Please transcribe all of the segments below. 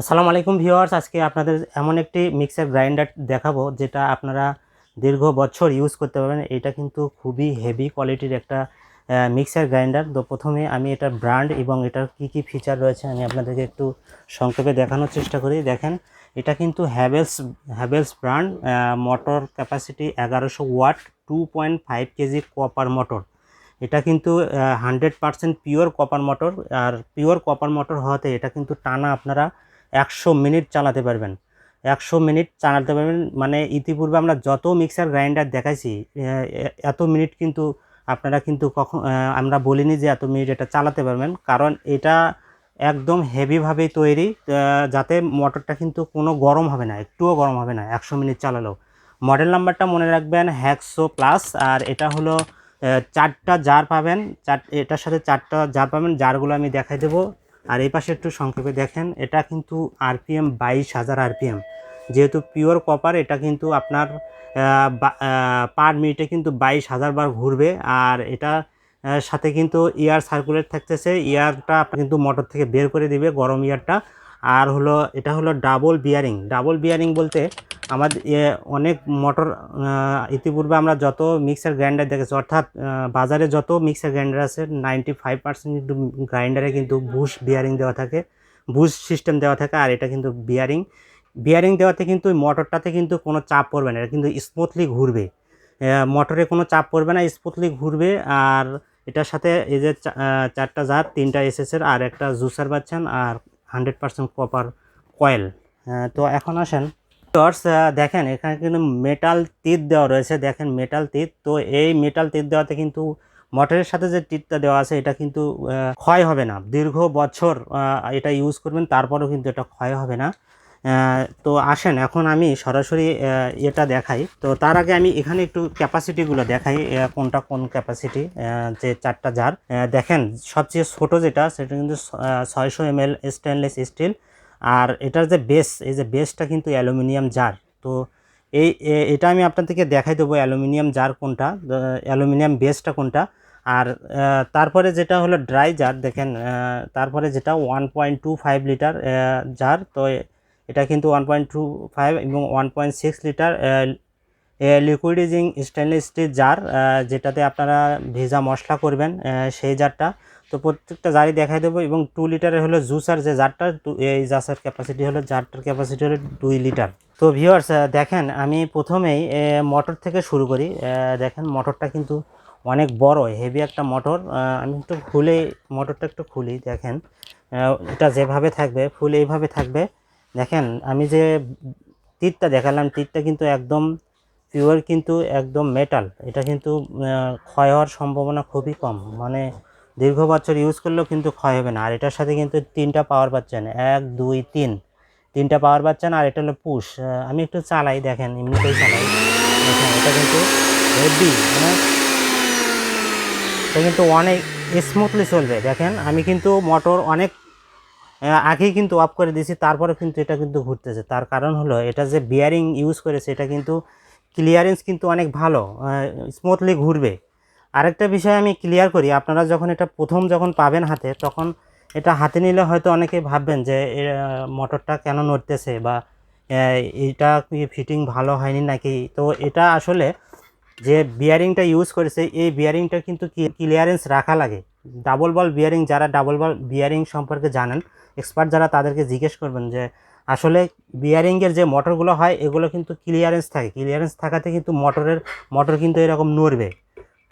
আসসালামু আলাইকুম ভিউয়ার্স, আজকে আপনাদের এমন একটি মিক্সার গ্রাইন্ডার দেখাবো যেটা আপনারা দীর্ঘ বছর ইউজ করতে পারবেন। এটা কিন্তু খুবই হেভি কোয়ালিটির একটা মিক্সার গ্রাইন্ডার। তো প্রথমে আমি এটার ব্র্যান্ড এবং এটার কি কি ফিচার রয়েছে আমি আপনাদেরকে একটু সংক্ষেপে দেখানোর চেষ্টা করি। দেখেন, এটা কিন্তু Havells Havells brand motor capacity এগারোশো watt two point five kg copper motor এটা কিন্তু hundred percent pure copper motor আর পিওর কপার মোটর হওয়াতে এটা কিন্তু টানা আপনারা একশো মিনিট চালাতে পারবেন। একশো মিনিট চালাতে পারবেন। মানে ইতিপূর্বে আমরা যত মিক্সার গ্রাইন্ডার দেখাইছি এত মিনিট কিন্তু আপনারা কিন্তু কখন আমরা বলিনি যে এত মিনিট এটা চালাতে পারবেন। কারণ এটা একদম হেভিভাবেই তৈরি যাতে মোটরটা কিন্তু কোনো গরম হবে না, একটুও গরম হবে না একশো মিনিট চালালেও। মডেল নাম্বারটা মনে রাখবেন হ্যাকশো প্লাস আর এটা হলো চারটা জার পাবেন, চার, এটার সাথে চারটা জার পাবেন জারগুলো আমি দেখাই দেবো। আর এই পাশে একটু সংক্ষেপে দেখেন, এটা কিন্তু আরপিএম বাইশ হাজার আরপিএম। যেহেতু পিওর কপার, এটা কিন্তু আপনার পার মিনিটে কিন্তু বাইশ হাজার বার ঘুরবে। আর এটা সাথে কিন্তু ইয়ার সার্কুলেট থাকতেছে। ইয়ারটা কিন্তু মোটর থেকে বের করে দিবে, গরম ইয়ারটা। আর হলো, এটা হলো ডাবল বিয়ারিং ডাবল বিয়ারিং বলতে আমাদের অনেক মোটর ইতিপূর্বে আমরা যত মিক্সার গ্রাইন্ডার দেখেছি, অর্থাৎ বাজারে যত মিক্সার গ্রাইন্ডার আছে নাইনটি ফাইভ পার্সেন্ট কিন্তু গ্রাইন্ডারে কিন্তু বুশ বিয়ারিং দেওয়া থাকে বুশ সিস্টেম দেওয়া থাকে, আর এটা কিন্তু বিয়ারিং বিয়ারিং দেওয়াতে কিন্তু মোটরটাতে কিন্তু কোনো চাপ পড়বে না, এটা কিন্তু স্মুথলি ঘুরবে। মোটরে কোনো চাপ পড়বে না স্মুথলি ঘুরবে, আর এটার সাথে এই যে চারটা জার, তিনটা এসএসের আর একটা জুসার পাচ্ছেন, আর হান্ড্রেড পারসেন্ট কপার কয়েল তো এখন আসেন। টর্চ দেখেন, এখানে কিন্তু মেটাল তিত দেওয়া রয়েছে। দেখেন মেটাল তিত তো এই মেটাল তিত দেওয়াতে কিন্তু মটরের সাথে যে টিতটা দেওয়া আছে, এটা কিন্তু ক্ষয় হবে না। দীর্ঘ বছর এটা ইউজ করবেন, তারপরেও কিন্তু এটা ক্ষয় হবে না। তো আসেন, এখন আমি সরাসরি এটা দেখাই। তো তার আগে আমি এখানে একটু ক্যাপাসিটিগুলো দেখাই কোনটা কোন ক্যাপাসিটি যে চারটা জার দেখেন, সবচেয়ে ছোট যেটা, সেটা কিন্তু ছয়শো এম এল স্টেনলেস স্টিল আর এটার যে বেস এই যে বেসটা কিন্তু অ্যালুমিনিয়াম জার তো এই এটা আমি আপনাদেরকে দেখাই দেবো, অ্যালুমিনিয়াম জার কোনটা অ্যালুমিনিয়াম বেসটা কোনটা। আর তারপরে যেটা হলো ড্রাই জার দেখেন তারপরে যেটা one point two five litre jar তো এটা কিন্তু ওয়ান পয়েন্ট টু ফাইভ এবং one point six litre liquidizing stainless steel jar যেটাতে আপনারা ভেজা মশলা করবেন সেই জারটা তো প্রত্যেকটা জারই দেখাই দেবো এবং টু লিটারের হলো জুসার যে জারটা এই জাসার ক্যাপাসিটি হলো জারটার ক্যাপাসিটি হলো দুই লিটার তো ভিউয়ার্স দেখেন, আমি প্রথমেই মোটর থেকে শুরু করি। দেখেন মোটরটা কিন্তু অনেক বড় হেভি একটা মোটর আমি একটু খুলে মোটরটা একটু খুলি, দেখেন। এটা যেভাবে থাকবে, ফুল এইভাবে থাকবে। দেখেন, আমি যে তীরটা দেখালাম, তীরটা কিন্তু একদম পিওর কিন্তু একদম মেটাল এটা কিন্তু ক্ষয় হওয়ার সম্ভাবনা খুবই কম। মানে দীর্ঘ বছর ইউজ করলেও কিন্তু ক্ষয় হবে না। আর এটার সাথে কিন্তু তিনটা পাওয়ার পাচ্ছেন। এক, দুই, তিন। তিনটা পাওয়ার পাচ্ছেন, আর এটা হলো পুশ আমি একটু চালাই, দেখেন, এমনিতেই চালাই। দেখেন, এটা কিন্তু হেভি মানে এটা কিন্তু অনেক স্মুথলি চলবে। দেখেন, আমি কিন্তু মোটর অনেক আগেই কিন্তু অফ করে দিয়েছি, তারপরে কিন্তু এটা কিন্তু ঘুরতেছে। তার কারণ হলো, এটা যে বিয়ারিং ইউজ করেছে, এটা কিন্তু ক্লিয়ারেন্স কিন্তু অনেক ভালো স্মুথলি ঘুরবে। আরেকটা বিষয় আমি ক্লিয়ার করি, আপনারা যখন এটা প্রথম যখন পাবেন হাতে, তখন এটা হাতে নিলে হয়তো অনেকে ভাববেন যে মোটরটা কেন নড়তেছে বা এটা ফিটিং ভালো হয়নি নাকি? তো এটা আসলে যে বিয়ারিংটা ইউজ করেছে, এই বিয়ারিংটা কিন্তু ক্লিয়ারেন্স রাখা লাগে। ডাবল বল বিয়ারিং যারা ডাবল বল বিয়ারিং সম্পর্কে জানেন এক্সপার্ট যারা তাদেরকে জিজ্ঞেস করবেন যে, আসলে বিয়ারিংয়ের যে মোটরগুলো হয়, এগুলো কিন্তু ক্লিয়ারেন্স থাকে। ক্লিয়ারেন্স থাকাতে কিন্তু মোটরের মোটর কিন্তু এরকম নড়বে।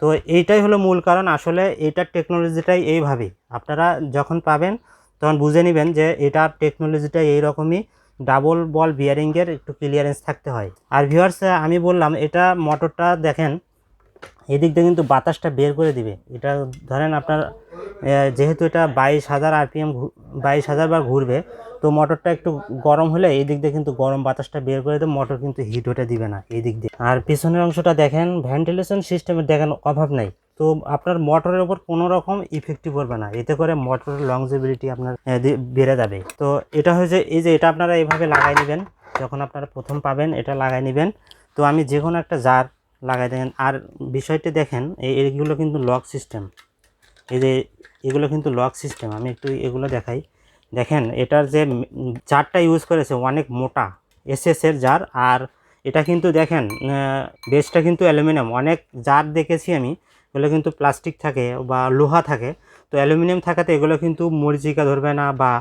তো এইটাই হলো মূল কারণ। আসলে এইটার টেকনোলজিটাই এইভাবেই। আপনারা যখন পাবেন, তখন বুঝে নেবেন যে, এটার টেকনোলজিটা এইরকমই। ডাবল বল বিয়ারিংয়ের একটু ক্লিয়ারেন্স থাকতে হয়। আর ভিউয়ার্স আমি বললাম, এটা মোটরটা দেখেন, এদিক দিয়ে কিন্তু বাতাসটা বের করে দিবে। এটা ধরেন আপনার যেহেতু এটা বাইশ হাজার আরপিএম বাইশ হাজার বার ঘুরবে তো মোটরটা একটু গরম হলে এই দিক দিয়ে কিন্তু গরম বাতাসটা বের করে দেবে মোটর কিন্তু হিট হতে দিবে না এই দিক দিয়ে। আর পিছনের অংশটা দেখেন ভেন্টিলেশন সিস্টেমের দেখেন অভাব নাই। তো আপনার মোটরের উপর কোনো রকম ইফেক্টিভ করবে না, এতে করে মোটরের লংজিবিলিটি আপনার বেড়ে যাবে। তো এটা হয়েছে, এই যে এটা আপনারা এইভাবে লাগাই নেবেন, যখন আপনারা প্রথম পাবেন এটা লাগাই নেবেন। তো আমি যে কোনো একটা জার লাগাই দেন। আর বিষয়টি দেখেন এই এগুলো কিন্তু লক সিস্টেম এই যে এগুলো কিন্তু লক সিস্টেম আমি একটু এগুলো দেখাই। দেখেন এটার যে জারটা ইউজ করেছে অনেক মোটা এসএস এর জার। আর এটা কিন্তু দেখেন বেসটা কিন্তু অ্যালুমিনিয়াম। অনেক জার দেখেছি আমি, এগুলো কিন্তু প্লাস্টিক থাকে বা লোহা থাকে। তো অ্যালুমিনিয়াম থাকাতে এগুলো কিন্তু মরিচিকা ধরবে না বা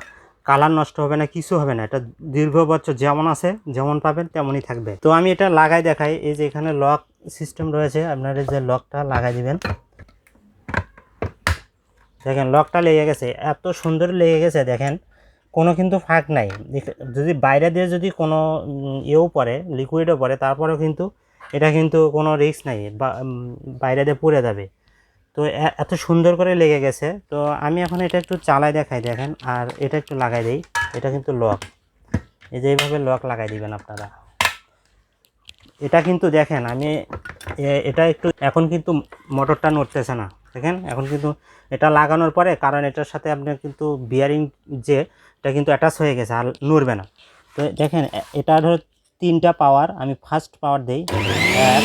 কালার নষ্ট হবে না, কিছু হবে না। এটা দীর্ঘ বছর যেমন আছে, যেমন পাবেন, তেমনই থাকবে। তো আমি এটা লাগাই দেখাই। এই যে এখানে লক সিস্টেম রয়েছে, আপনার যে লকটা লাগাই দিবেন। দেখেন, লকটা লেগে গেছে, এত সুন্দর লেগে গেছে, দেখেন, কোনো কিন্তু ফাঁক নাই। যদি বাইরে দিয়ে যদি কোনো ইয়েও পড়ে লিকুইডও পড়ে, তারপরেও কিন্তু এটা কিন্তু কোনো রিস্ক নাই বাইরে দিয়ে পড়ে যাবে। তো এত সুন্দর করে লেগে গেছে। তো আমি এখন এটা একটু চালাই দেখাই, দেখেন, আর এটা একটু লাগাই দিই। এটা কিন্তু লক। এই যে এইভাবে লক লাগাই দিবেন আপনারা। এটা কিন্তু দেখেন, আমি এটা একটু, এখন কিন্তু মোটরটা নড়তেছে না। দেখেন, এখন কিন্তু এটা লাগানোর পরে, কারণ এটার সাথে আপনার কিন্তু বিয়ারিং যে, এটা কিন্তু অ্যাটাচ হয়ে গেছে, আর নড়বে না। তো দেখেন এটা ধরো তিনটা পাওয়ার আমি ফার্স্ট পাওয়ার দেই, এক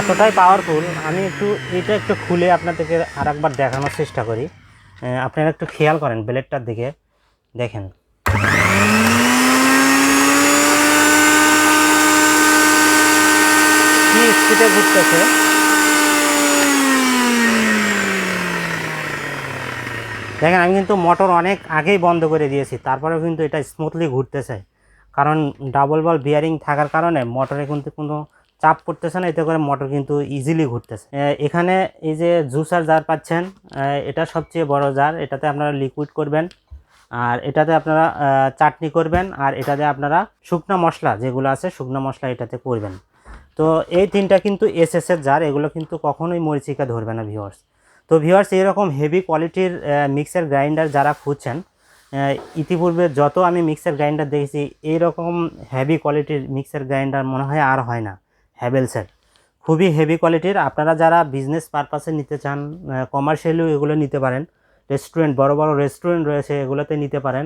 এতটাই পাওয়ারফুল আমি একটু এটা একটু খুলে আপনাদেরকে আর একবার দেখানোর চেষ্টা করি। আপনারা একটু খেয়াল করেন ব্লেডটার দিকে। দেখেন। কি স্পিডে ঘুরতেছে। দেখেন, আমি কিন্তু মোটর অনেক আগেই বন্ধ করে দিয়েছি, তারপরেও কিন্তু এটা স্মুথলি ঘুরতেছে। কারণ ডাবল বল বিয়ারিং থাকার কারণে মোটরে কিন্তু কোনো চাপ পড়তেছে না, এতে করে মোটর কিন্তু ইজিলি ঘুরতেছে। এখানে এই যে জুসার জার পাচ্ছেন এটা সবচেয়ে বড় জার, এটাতে আপনারা লিকুইড করবেন, আর এটাতে আপনারা চাটনি করবেন, আর এটাতে আপনারা শুকনো মশলা যেগুলো আছে, শুকনো মশলা এটাতে করবেন। তো এই তিনটা কিন্তু এস এর জার এগুলো কিন্তু কখনোই মরিচিকা ধরবে না ভিওয়ার্স তো ভিওয়ার্স এরকম হেভি কোয়ালিটির মিক্সার গ্রাইন্ডার যারা খুঁজছেন ইতিপূর্বে যত আমি মিক্সার গ্রাইন্ডার দেখেছি, এইরকম হেভি কোয়ালিটির মিক্সার গ্রাইন্ডার মনে হয় আর হয় না হ্যাভেলসের খুবই হেভি কোয়ালিটির আপনারা যারা বিজনেস পারপাসে নিতে চান কমার্শিয়ালিও এগুলো নিতে পারেন। রেস্টুরেন্ট বড় বড় রেস্টুরেন্ট রয়েছে, এগুলোতে নিতে পারেন।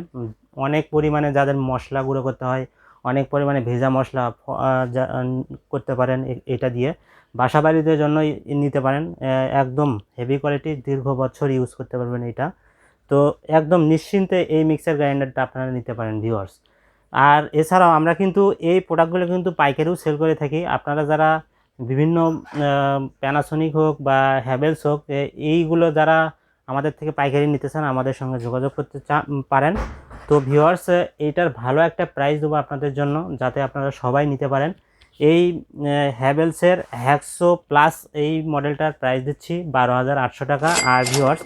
অনেক পরিমাণে যাদের মশলা গুঁড়ো করতে হয় অনেক পরিমাণে ভেজা মশলা করতে পারেন এটা দিয়ে। বাসা বাড়িদের জন্য নিতে পারেন। একদম হেভি কোয়ালিটির দীর্ঘ বছর ইউজ করতে পারবেন এটা। তো একদম নিশ্চিন্তে এই মিক্সার গ্রাইন্ডারটা আপনারা নিতে পারেন ভিউয়ার্স আর এছাড়াও আমরা কিন্তু এই প্রোডাক্টগুলো কিন্তু পাইকারিও সেল করে থাকি। আপনারা যারা বিভিন্ন প্যানাসোনিক হোক বা হ্যাভেলস হোক এইগুলো যারা আমাদের থেকে পাইকারি নিতে চান, আমাদের সঙ্গে যোগাযোগ করতে পারেন। তো ভিওয়ার্স এইটার ভালো একটা প্রাইস দেবো আপনাদের জন্য, যাতে আপনারা সবাই নিতে পারেন। এই হ্যাভেলসের হ্যাকসো প্লাস এই মডেলটার প্রাইস দিচ্ছি বারো হাজার আটশো টাকা। আর ভিওয়ার্স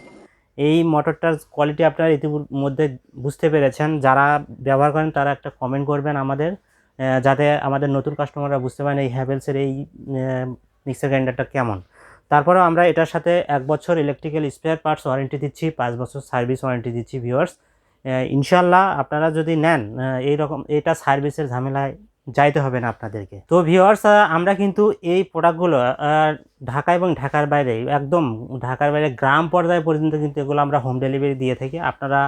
এই মোটরটার কোয়ালিটি আপনারা ইতিমধ্যে বুঝতে পেরেছেন। যারা ব্যবহার করেন, তারা একটা কমেন্ট করবেন আমাদের যাতে আমাদের নতুন কাস্টমাররা বুঝতে পারেন এই হ্যাভেলসের এই মিক্সার গ্রাইন্ডারটা কেমন। তারপরেও আমরা এটার সাথে এক বছর ইলেকট্রিক্যাল স্পেয়ার পার্টস ওয়ারেন্টি দিচ্ছি, পাঁচ বছর সার্ভিস ওয়ারেন্টি দিচ্ছি ভিউয়ার্স ইনশাল্লাহ আপনারা যদি নেন এই রকম এটা সার্ভিসের ঝামেলায় যাইতে হবে না আপনাদেরকে। তো ভিউয়ার্স আমরা কিন্তু এই প্রোডাক্টগুলো ঢাকা এবং ঢাকার বাইরে, একদম ঢাকার বাইরে গ্রাম পর্যায়ে পর্যন্ত কিন্তু এগুলো আমরা হোম ডেলিভারি দিয়ে থাকি। আপনারা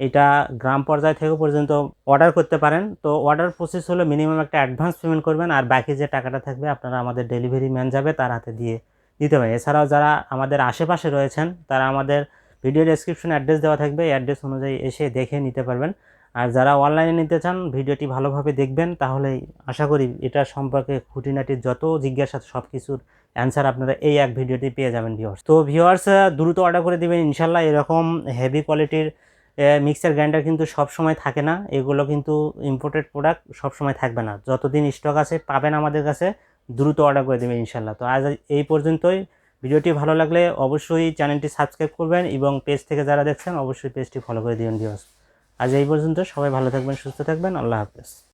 এটা গ্রাম পর্যায় থেকে পর্যন্ত অর্ডার করতে পারেন। তো অর্ডার প্রসেস হলো মিনিমাম একটা অ্যাডভান্স পেমেন্ট করবেন আর বাকি যে টাকাটা থাকবে আপনারা আমাদের ডেলিভারি ম্যান যাবে তার হাতে দিয়ে দিতে পারেন এছাড়াও যারা আমাদের আশেপাশে রয়েছেন, তারা আমাদের ভিডিও ডেসক্রিপশনে অ্যাড্রেস দেওয়া থাকবে। এই অ্যাড্রেস অনুযায়ী এসে দেখে নিতে পারবেন। আর যারা অনলাইনে নিতে চান, ভিডিওটি ভালোভাবে দেখবেন তাহলে আশা করি এটা সম্পর্কে খুঁটিনাটির যত জিজ্ঞাসা সব কিছুর অ্যান্সার আপনারা এই এক ভিডিওটি পেয়ে যাবেন ভিউয়ার্স তো ভিওয়ার্স দ্রুত অর্ডার করে দিবেন। ইনশাল্লাহ এরকম হেভি কোয়ালিটির মিক্সার গ্রাইন্ডার কিন্তু সব সময় থাকে না। এগুলো কিন্তু ইম্পোর্টেড প্রোডাক্ট সব সময় থাকবে না। যতদিন স্টক আছে, পাবেন আমাদের কাছে। দ্রুত অর্ডার করে দেবেন ইনশাল্লাহ তো আজ এই পর্যন্তই। ভিডিওটি ভালো লাগলে অবশ্যই চ্যানেলটি সাবস্ক্রাইব করবেন এবং পেজ থেকে যারা দেখছেন, অবশ্যই পেজটি ফলো করে দিবেন দিবস আজ এই পর্যন্ত। সবাই ভালো থাকবেন, সুস্থ থাকবেন। আল্লাহ হাফেজ।